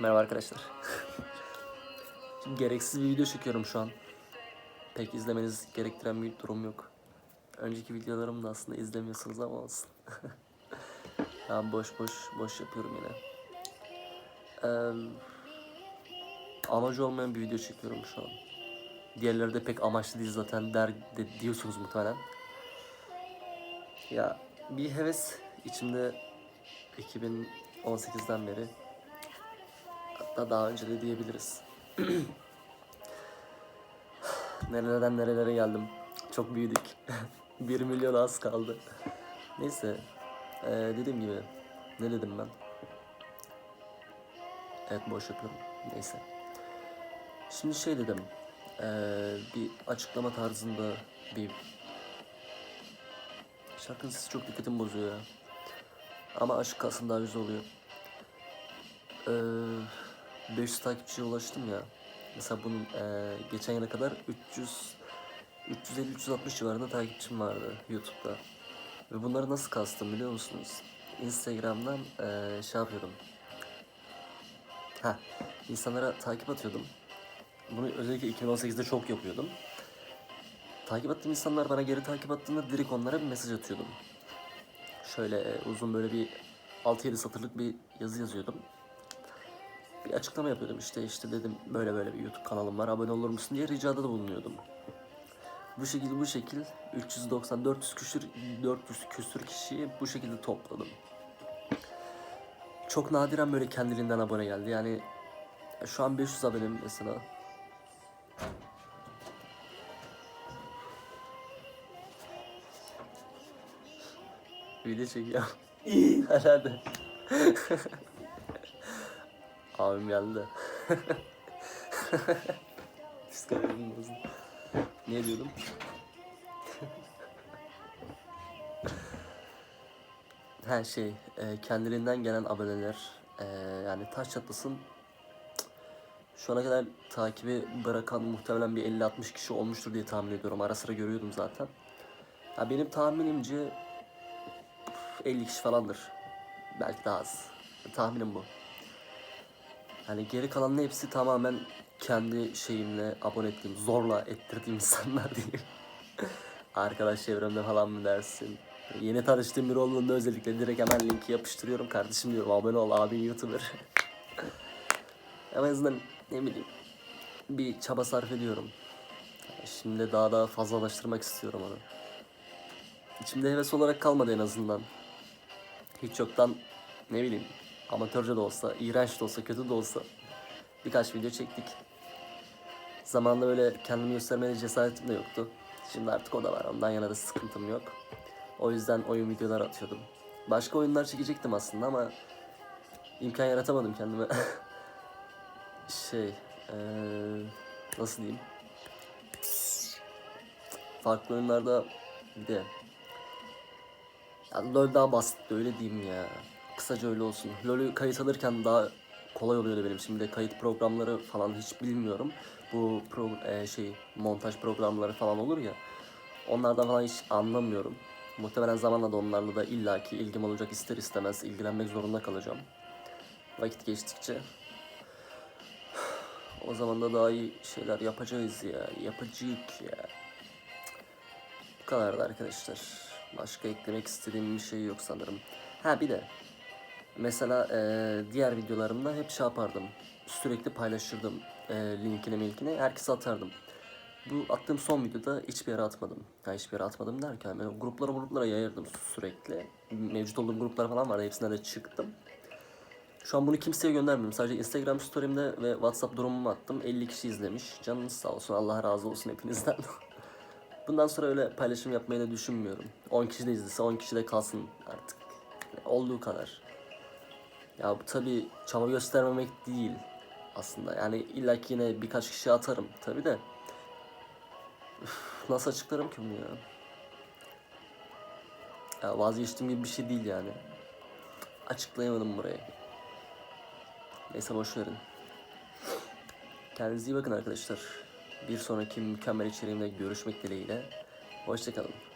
Merhaba arkadaşlar. Şimdi gereksiz bir video çekiyorum şu an. Pek izlemeniz gerektiren bir durum yok. Önceki videolarımı da aslında izlemiyorsunuz ama olsun. ben boş boş boş yapıyorum yine. Ee, amacı olmayan bir video çekiyorum şu an. Diğerleri de pek amaçlı değil zaten der de diyorsunuz muhtemelen. Ya bir heves içimde 2018'den beri hatta daha önce de diyebiliriz. Nerelerden nerelere geldim. Çok büyüdük. 1 milyon az kaldı. Neyse. Ee, dediğim gibi. Ne dedim ben? Evet boş yapıyorum. Neyse. Şimdi şey dedim. Ee, bir açıklama tarzında bir Şarkının sesi çok dikkatimi bozuyor ya. Ama aşk kalsın daha güzel oluyor. Ee, 500 takipçiye ulaştım ya. Mesela bunun ee, geçen yıla kadar 300 350-360 civarında takipçim vardı YouTube'da. Ve bunları nasıl kastım biliyor musunuz? Instagram'dan ee, şey yapıyordum. Ha, insanlara takip atıyordum. Bunu özellikle 2018'de çok yapıyordum. Takip ettiğim insanlar bana geri takip attığında direkt onlara bir mesaj atıyordum. Şöyle e, uzun böyle bir 6-7 satırlık bir yazı yazıyordum. Bir açıklama yapıyordum işte işte dedim böyle böyle bir YouTube kanalım var abone olur musun diye ricada da bulunuyordum. Bu şekilde bu şekil 390 400 küsür 400 küsür kişiyi bu şekilde topladım. Çok nadiren böyle kendiliğinden abone geldi. Yani şu an 500 abonem mesela. Video çekiyorum. Herhalde. Abim geldi. Psikolojim bozuldu. Ne diyordum? Her şey, e, kendiliğinden gelen aboneler, e, yani taş çatlasın. Şu ana kadar takibi bırakan muhtemelen bir 50-60 kişi olmuştur diye tahmin ediyorum. Ara sıra görüyordum zaten. Ya benim tahminimce 50 kişi falandır. Belki daha az. Tahminim bu. Hani geri kalanın hepsi tamamen kendi şeyimle abone ettiğim, zorla ettirdiğim insanlar değil. Arkadaş çevremde falan mı dersin? Yeni tanıştığım biri olduğunda özellikle direkt hemen linki yapıştırıyorum. Kardeşim diyorum abone ol abi YouTuber. En azından ne bileyim bir çaba sarf ediyorum. Şimdi daha da fazlalaştırmak istiyorum onu. İçimde heves olarak kalmadı en azından. Hiç yoktan ne bileyim amatörce de olsa, iğrenç de olsa, kötü de olsa birkaç video çektik. Zamanında öyle kendimi göstermeye cesaretim de yoktu. Şimdi artık o da var. Ondan yana da sıkıntım yok. O yüzden oyun videoları atıyordum. Başka oyunlar çekecektim aslında ama imkan yaratamadım kendime. şey, eee, nasıl diyeyim? Farklı oyunlarda bir de yani LoL daha basit öyle diyeyim ya. Kısaca öyle olsun. LoL'ü kayıt alırken daha kolay oluyordu benim. Şimdi kayıt programları falan hiç bilmiyorum. Bu pro, e, şey montaj programları falan olur ya. Onlardan falan hiç anlamıyorum. Muhtemelen zamanla da onlarla da illaki ilgim olacak ister istemez ilgilenmek zorunda kalacağım. Vakit geçtikçe. O zaman da daha iyi şeyler yapacağız ya. Yapacak ya. Bu kadardı arkadaşlar. Başka eklemek istediğim bir şey yok sanırım. Ha bir de mesela eee, diğer videolarımda hep şey yapardım. Sürekli paylaşırdım eee, linkini milkini. Herkese atardım. Bu attığım son videoda hiçbir yere atmadım. Yani hiçbir yere atmadım derken ben gruplara gruplara yayardım sürekli. Mevcut olduğum gruplar falan vardı. Hepsine de çıktım. Şu an bunu kimseye göndermiyorum. Sadece Instagram story'imde ve WhatsApp durumumu attım. 50 kişi izlemiş. Canınız sağ olsun. Allah razı olsun hepinizden. Bundan sonra öyle paylaşım yapmayı da düşünmüyorum. 10 kişi de izlese 10 kişi de kalsın artık. Olduğu kadar. Ya bu tabi çaba göstermemek değil aslında. Yani illa ki yine birkaç kişi atarım tabi de. Üf, nasıl açıklarım ki bunu ya? Ya vazgeçtiğim gibi bir şey değil yani. Açıklayamadım burayı. Neyse boş verin. Kendinize iyi bakın arkadaşlar. Bir sonraki mükemmel içeriğimde görüşmek dileğiyle. Hoşçakalın.